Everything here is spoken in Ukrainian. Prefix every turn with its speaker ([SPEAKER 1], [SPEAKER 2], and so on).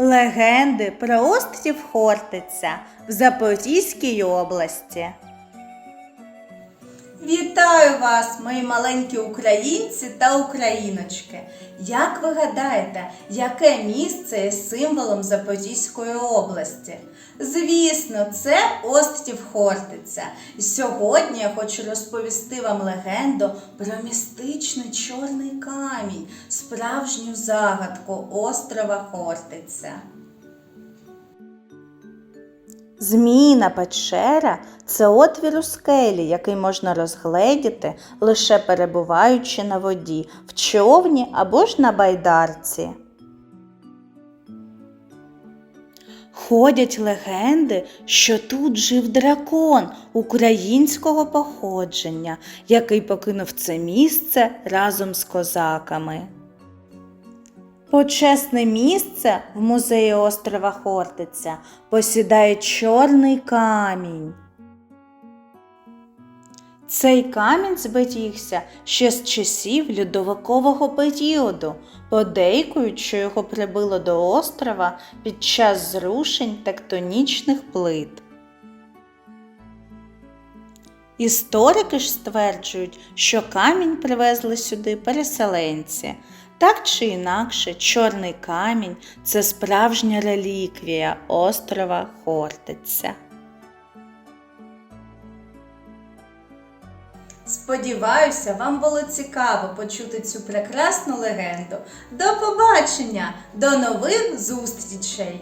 [SPEAKER 1] Легенди про острів Хортиця в Запорізькій області. Вітаю вас, мої маленькі українці та україночки. Як ви гадаєте, яке місце є символом Запорізької області? Звісно, це острів Хортиця. І сьогодні я хочу розповісти вам легенду про містичний чорний камінь, справжню загадку острова Хортиця. Зміїна печера це отвір у скелі, який можна розгледіти, лише перебуваючи на воді, в човні або ж на байдарці. Ходять легенди, що тут жив дракон українського походження, який покинув це місце разом з козаками. Почесне місце в музеї острова Хортиця посідає чорний камінь. Цей камінь зберігся ще з часів льодовикового періоду, подейкують, що його прибило до острова під час зрушень тектонічних плит. Історики ж стверджують, що камінь привезли сюди переселенці. Так чи інакше, чорний камінь це справжня реліквія острова Хортиця. Сподіваюся, вам було цікаво почути цю прекрасну легенду. До побачення, до нових зустрічей!